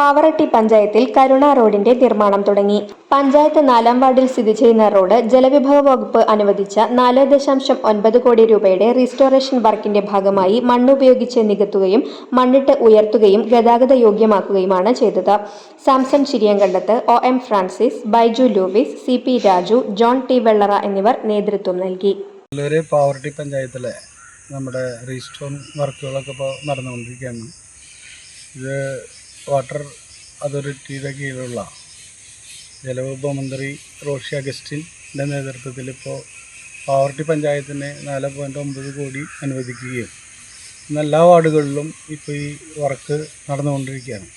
പാവറട്ടി പഞ്ചായത്തിൽ കരുണ റോഡിന്റെ നിർമ്മാണം തുടങ്ങി. പഞ്ചായത്ത് നാലാം വാർഡിൽ സ്ഥിതി ചെയ്യുന്ന റോഡ് ജലവിഭവ വകുപ്പ് അനുവദിച്ച നാല് ദശാംശം ഒൻപത് കോടി രൂപയുടെ റീസ്റ്റോറേഷൻ വർക്കിന്റെ ഭാഗമായി മണ്ണുപയോഗിച്ച് നികത്തുകയും മണ്ണിട്ട് ഉയർത്തുകയും ഗതാഗത യോഗ്യമാക്കുകയുമാണ് ചെയ്തത്. Samson Chiriyankandath O M Francis Baiju Lewis C P Raju John T Vellara എന്നിവർ നേതൃത്വം നൽകി. പാവർട്ടി പഞ്ചായത്തിലെ നമ്മുടെ റീസ്റ്റോൺ വർക്കുകളൊക്കെ ഇപ്പോൾ നടന്നുകൊണ്ടിരിക്കുകയാണ്. ഇത് വാട്ടർ അതോറിറ്റിയുടെ കീഴിലുള്ള ജലവിഭവ മന്ത്രി റോഷി അഗസ്റ്റിന്റെ നേതൃത്വത്തിൽ ഇപ്പോൾ പാവർട്ടി പഞ്ചായത്തിന് നാല് പോയിന്റ് ഒമ്പത് കോടി അനുവദിക്കുകയും ഇന്ന് എല്ലാ വാർഡുകളിലും ഇപ്പോൾ ഈ വർക്ക് നടന്നുകൊണ്ടിരിക്കുകയാണ്.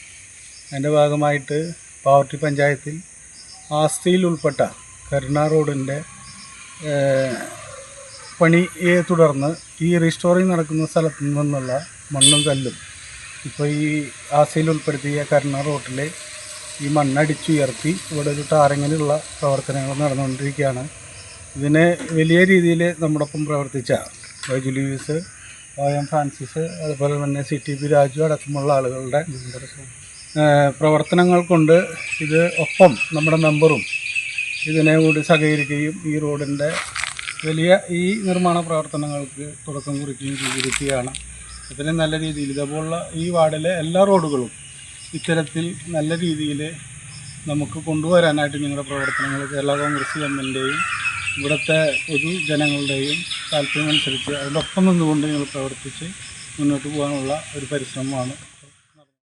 അതിന്റെ ഭാഗമായിട്ട് പാവർട്ടി പഞ്ചായത്തിൽ ആസ്തിയിൽ ഉൾപ്പെട്ട കരുണ റോഡിന്റെ പണിയെ തുടർന്ന് ഈ റീസ്റ്റോറിങ് നടക്കുന്ന സ്ഥലത്തു നിന്നുള്ള മണ്ണും കല്ലും ഇപ്പോൾ ഈ ആസയിൽ ഉൾപ്പെടുത്തിയ കരുണ റോട്ടിൽ ഈ മണ്ണടിച്ചുയർത്തി ഇവിടെ ഒരു ടാറിങ്ങിനുള്ള പ്രവർത്തനങ്ങൾ നടന്നുകൊണ്ടിരിക്കുകയാണ്. ഇതിനെ വലിയ രീതിയിൽ നമ്മുടെ ഒപ്പം പ്രവർത്തിച്ച ബൈജു ലൂയിസ് എം ഫ്രാൻസിസ് അതുപോലെ തന്നെ സി ടി പി രാജു അടക്കമുള്ള ആളുകളുടെ പ്രവർത്തനങ്ങൾ കൊണ്ട് ഇത് ഒപ്പം നമ്മുടെ മെമ്പറും ഇതിനെ കൂടി സഹകരിക്കുകയും ഈ റോഡിന്റെ വലിയ ഈ നിർമ്മാണ പ്രവർത്തനങ്ങൾക്ക് തുടക്കം കുറിക്കുകയും ചെയ്തിരിക്കുകയാണ്. ഇതിന് നല്ല രീതിയിൽ ഇതേപോലുള്ള ഈ വാർഡിലെ എല്ലാ റോഡുകളും ഇത്തരത്തിൽ നല്ല രീതിയിൽ നമുക്ക് കൊണ്ടുവരാനായിട്ട് നിങ്ങളുടെ പ്രവർത്തനങ്ങൾ കേരള കോൺഗ്രസ് ഗവൺമെന്റിന്റെയും ഇവിടുത്തെ പൊതുജനങ്ങളുടെയും താല്പര്യമനുസരിച്ച് അതിനൊപ്പം നിന്നുകൊണ്ട് നിങ്ങൾ പ്രവർത്തിച്ച് മുന്നോട്ട് പോകാനുള്ള ഒരു പരിശ്രമമാണ്